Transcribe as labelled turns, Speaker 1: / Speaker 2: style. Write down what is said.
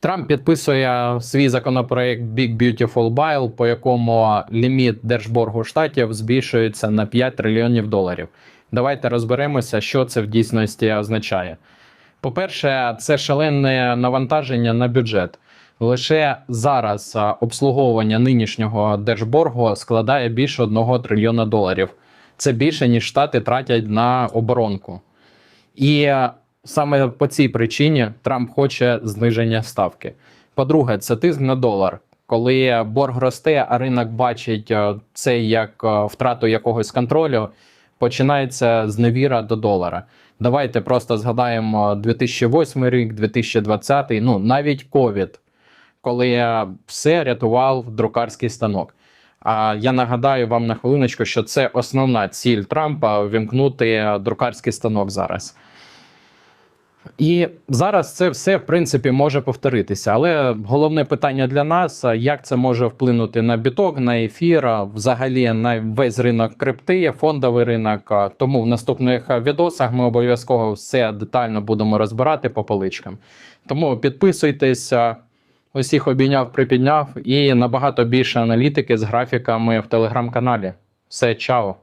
Speaker 1: Трамп підписує свій законопроект Big Beautiful Bill, по якому ліміт держборгу штатів збільшується на 5 трильйонів доларів. Давайте розберемося, що це в дійсності означає. По-перше, це шалене навантаження на бюджет. Лише зараз обслуговування нинішнього держборгу складає більше 1 трильйона доларів. Це більше, ніж штати тратять на оборонку. І саме по цій причині Трамп хоче зниження ставки. По-друге, це тиск на долар. Коли борг росте, а ринок бачить е, це як е, втрату якогось контролю, починається зневіра до долара. Давайте просто згадаємо 2008 рік, 2020, ну навіть ковід, коли е, все рятував друкарський станок. А я нагадаю вам на хвилиночку, що це основна ціль Трампа вімкнути друкарський станок зараз. І зараз це все, в принципі, може повторитися. Але головне питання для нас: як це може вплинути на біток, на ефір, взагалі на весь ринок крипти, фондовий ринок. Тому в наступних відосах ми обов'язково все детально будемо розбирати по поличкам. Тому підписуйтесь. Усіх обійняв, припідняв і набагато більше аналітики з графіками в телеграм-каналі. Все, чао!